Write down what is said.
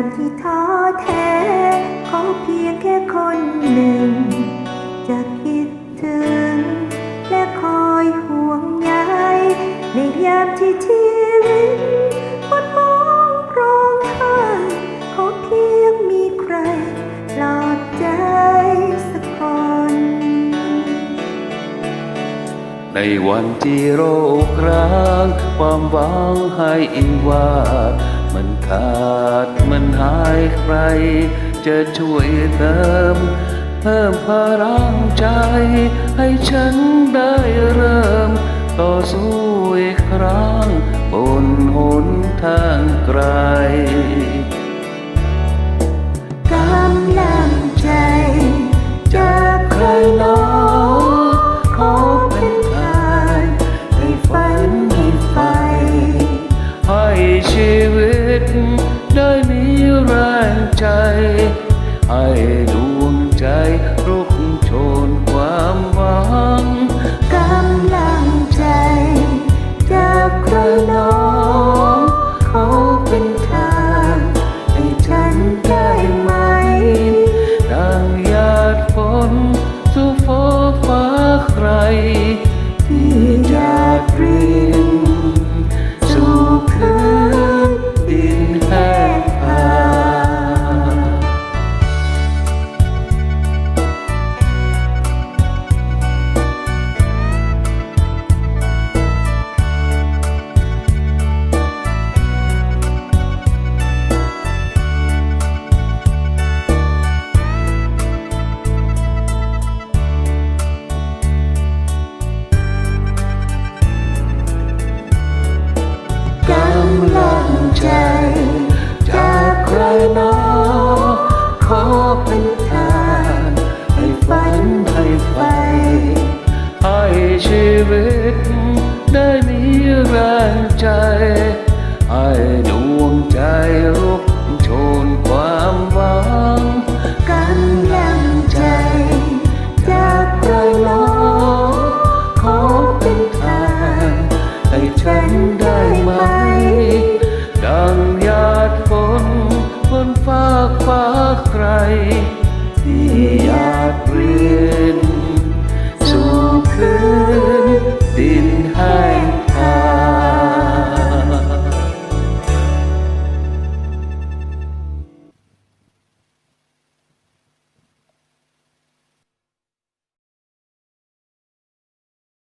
ามที่ท้อแท้ขอเพียงแค่คนหนึ่ง จะคิดถึง และคอยห่วงใยในยามที่ชีวิตหมดมองโปรองทางขอเพียงมีใครปลอบใจสักคน ในวันที่โรคร้าง ความหวังให้อิงว่า มันขาดมันหายใคร จะช่วยเติม เพิ่มพลังใจ ให้ฉันได้เริ่ม ต่อสู้อีกครั้ง บนหนทางไกล ได้มีแรงใจให้ วิต ได้มีแรงใจ ให้ดวงใจรุกโชนความหวังกำลังใจจากใครหนอขอเป็นทางให้ฉันได้ไหม ดังหยาดฝนบนฟ้าฟ้าใครที่อยากเรียน